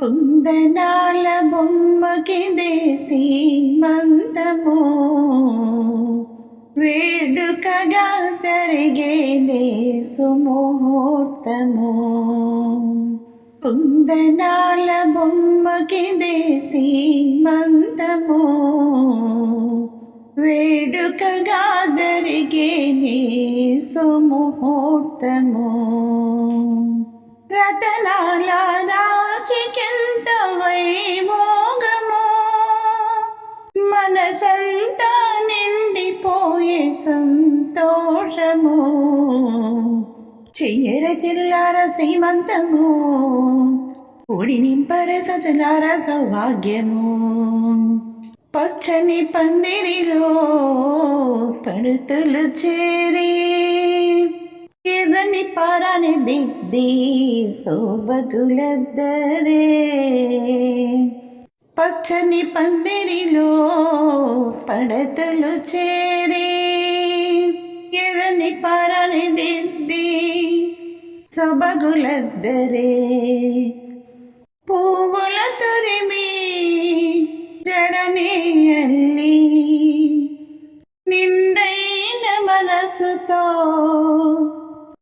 కుందనాల బొమ్మకి దేశీ మంతము వేడుకగా జరిగేనే సుముహూర్తము కుందనాల బొమ్మకి దేశీ మంతము వేడుకగా జరిగేనే సుముహూర్తము రతనాల రాశికెంత వైభోగము మనసంతా నిండిపోయే సంతోషము? చెయ్యర చిల్లార శ్రీమంతము? పొడి నింపర సతులార సౌభాగ్యము? పచ్చని పందిరిలో పడుతులు చేరి ఎర్రని పారాని దిద్ది శోభగులద్దరే పచ్చని పందిరిలో పడతలు చేరి ఎరని పారాని దిద్ది శోభగులద్దరే పువ్వుల తొరిమి జడని అల్లి నిండైన మనసుతో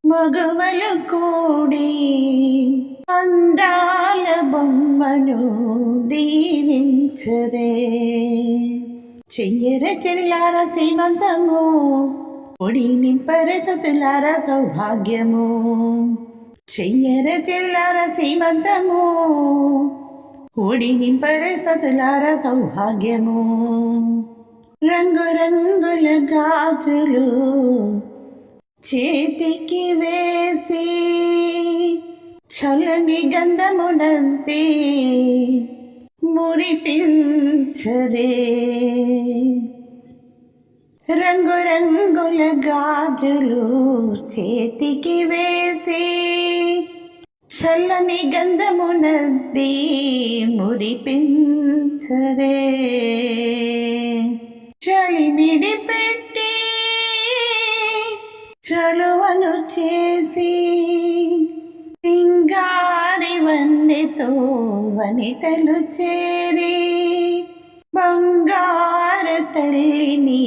మగవల కోడి అందాల బొమ్మను దీవించరే చెయ్యర చెల్లార శ్రీమంతము పొడి నింపర సతులార సౌభాగ్యము చెయ్యర చెల్లార శ్రీమంతము ఒడి నింపర సతులార సౌభాగ్యము రంగురంగుల గాజులు చేతికి వేసి చలని గంధమునంతే మురిపించరే. రంగురంగుల గాజులు చేతికి వేసి చల్లని గంధమునద్ది మురిపించరే. చలిమిడి పెట్టి చలువను చేసి సింగారి వన్నెతో వనితలు చేరి బంగారు తల్లిని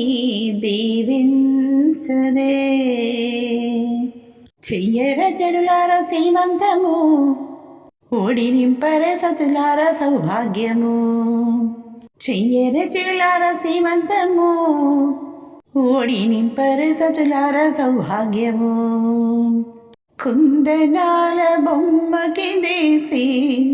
దీవించరే చెయ్యర చెరులార సీమంతము ఓడి నింపర సతులార సౌభాగ్యము. చెయ్యర చెరులార సీమంతము ఓడి నింపర సతులార సౌభాగ్యము కుందనాల బొమ్మకి దేశీ